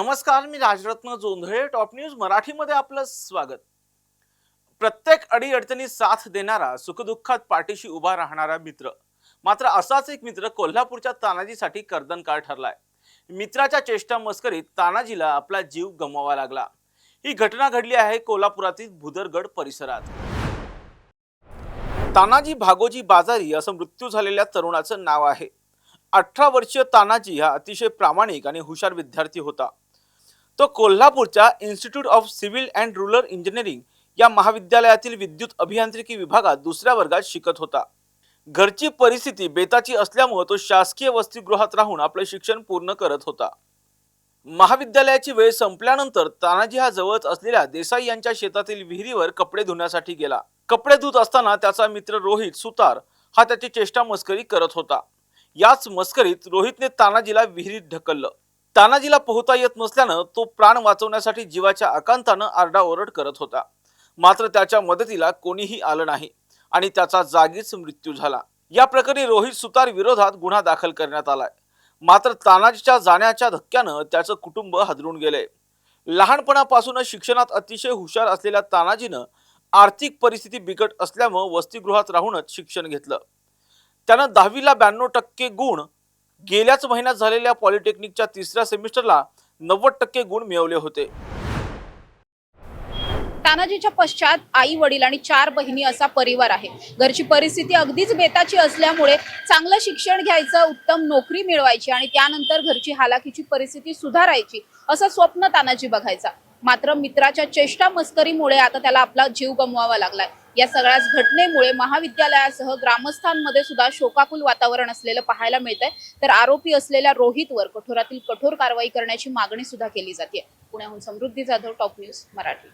नमस्कार मी Rajratna Jondhale top news मराठीमध्ये आपलं स्वागत. प्रत्येक अडीअडचणीत साथ देणारा सुखदुःखात पाठीशी उभा राहणारा मित्र. मात्र असाच एक मित्र कोल्हापूरच्या तानाजीसाठी कर्दनकार ठरलाय. मित्राच्या चेष्टा मस्करीत तानाजीला आपला जीव गमवावा लागला. ही घटना घडली आहे कोल्हापुरातील भुदरगड परिसरात. तानाजी भागोजी बाजारी असं मृत्यू झालेल्या तरुणाचं नाव आहे. अठरा वर्षीय तानाजी हा अतिशय प्रामाणिक आणि हुशार विद्यार्थी होता. तो कोल्हापूरच्या institute of civil and rural engineering या महाविद्यालयातील विद्युत अभियांत्रिकी विभागात दुसऱ्या वर्गात शिकत होता. घरची परिस्थिती बेताची असल्यामुळे तो शासकीय वसतिगृहात राहून आपले शिक्षण पूर्ण करत होता. महाविद्यालयाची वेळ संपल्यानंतर तानाजी हा जवळच असलेल्या देसाई यांच्या शेतातील विहिरीवर कपडे धुण्यासाठी गेला. कपडे धुत असताना त्याचा मित्र रोहित सुतार हा त्याची चेष्टा मस्करी करत होता. याच मस्करीत रोहितने तानाजीला विहिरीत ढकललं. तानाजीला पोहता येत नसल्यानं तो प्राण वाचवण्यासाठी जीवाच्या आकांतानं आरडाओरड करत होता. मात्र त्याच्या मदतीला कोणीही आलं नाही आणि त्याचा जागीच मृत्यू झाला. या प्रकरणी रोहित सुतार विरोधात गुन्हा दाखल करण्यात आलाय. मात्र तानाजीच्या जाण्याच्या धक्क्यानं त्याचं कुटुंब हादरून गेलंय. लहानपणापासूनच शिक्षणात अतिशय हुशार असलेल्या तानाजीनं आर्थिक परिस्थिती बिकट असल्यामुळं वसतिगृहात राहूनच शिक्षण घेतलं. त्यानं दहावीला ब्याण्णव टक्के गुण गेल्याच महिन्यात झालेल्या पॉलिटेक्निकच्या तिसऱ्या सेमिस्टरला नव्वद टक्के गुण मिळवले होते. तानाजीच्या पश्चात आई वडील आणि चार बहिणी असा परिवार आहे. घरची परिस्थिती अगदीच बेताची असल्यामुळे चांगलं शिक्षण घ्यायचं उत्तम नोकरी मिळवायची आणि त्यानंतर घरची हालाकीची परिस्थिती सुधारायची असं स्वप्न तानाजी बघायचा. मात्र मित्राच्या चेष्टा मस्करीमुळे आता त्याला आपला जीव गमवावा लागलाय. या सगळ्याच घटनेमुळे महाविद्यालयासह ग्रामस्थांमध्ये सुद्धा शोकाकुल वातावरण असलेलं पाहायला मिळत आहे तर आरोपी असलेल्या रोहितवर कठोरातील कठोर कारवाई करण्याची मागणी सुद्धा केली जाते पुण्याहून समृद्धी जाधव टॉप न्यूज मराठी.